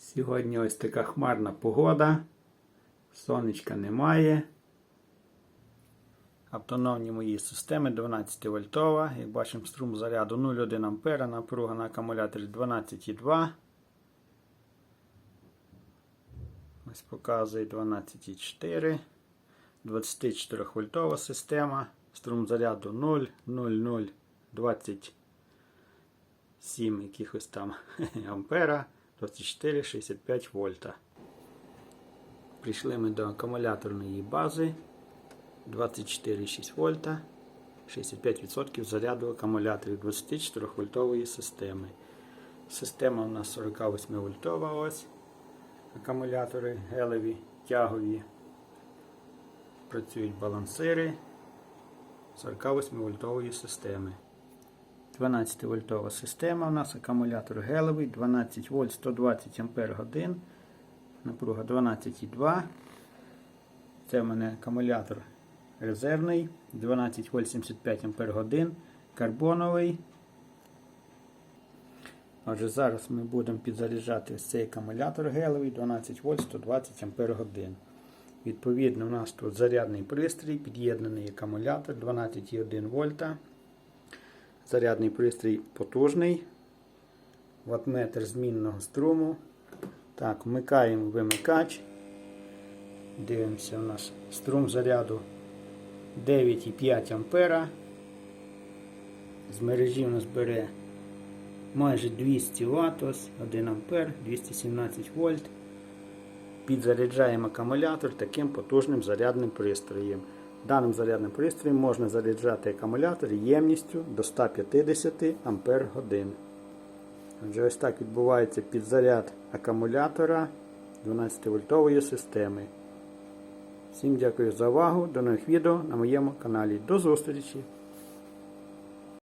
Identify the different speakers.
Speaker 1: Сьогодні ось така хмарна погода. Сонечка немає. Автономні мої системи 12 вольтова. Як бачимо, струм заряду 0,1 А, напруга на акумуляторі 12,2. Ось показує 12,4. 24 вольтова система. Струм заряду 0, 0, 0, 27 якихось там ампера. 24-65 вольта. Прийшли ми до акумуляторної бази 24,6 вольта, 65% заряду акумуляторів 24 вольтової системи. Система у нас 48 вольтова ось. Акумулятори гелеві, тягові. Працюють балансири 48 вольтової системи. 12 вольтова система. У нас акумулятор гелевий, 12 вольт 120 ампер годин. Напруга 12,2. Це в мене акумулятор резервний, 12 вольт 75 ампер годин. Карбоновий. Отже, зараз ми будемо підзаряджати ось цей акумулятор гелевий 12 вольт 120 ампер годин. Відповідно, у нас тут зарядний пристрій, під'єднаний акумулятор 12,1 вольта. Зарядний пристрій потужний. Ватметр змінного струму. Так, вмикаємо вимикач. Дивимося, у нас струм заряду 9,5 ампера. З мережі у нас бере майже 200 Вт, ось 1 ампер, 217 вольт. Підзаряджаємо акумулятор таким потужним зарядним пристроєм. Даним зарядним пристроєм можна заряджати акумулятор ємністю до 150 Ампер. Отже, ось так відбувається підзаряд акумулятора 12 вольтової системи. Всім дякую за увагу. До нових відео на моєму каналі. До зустрічі!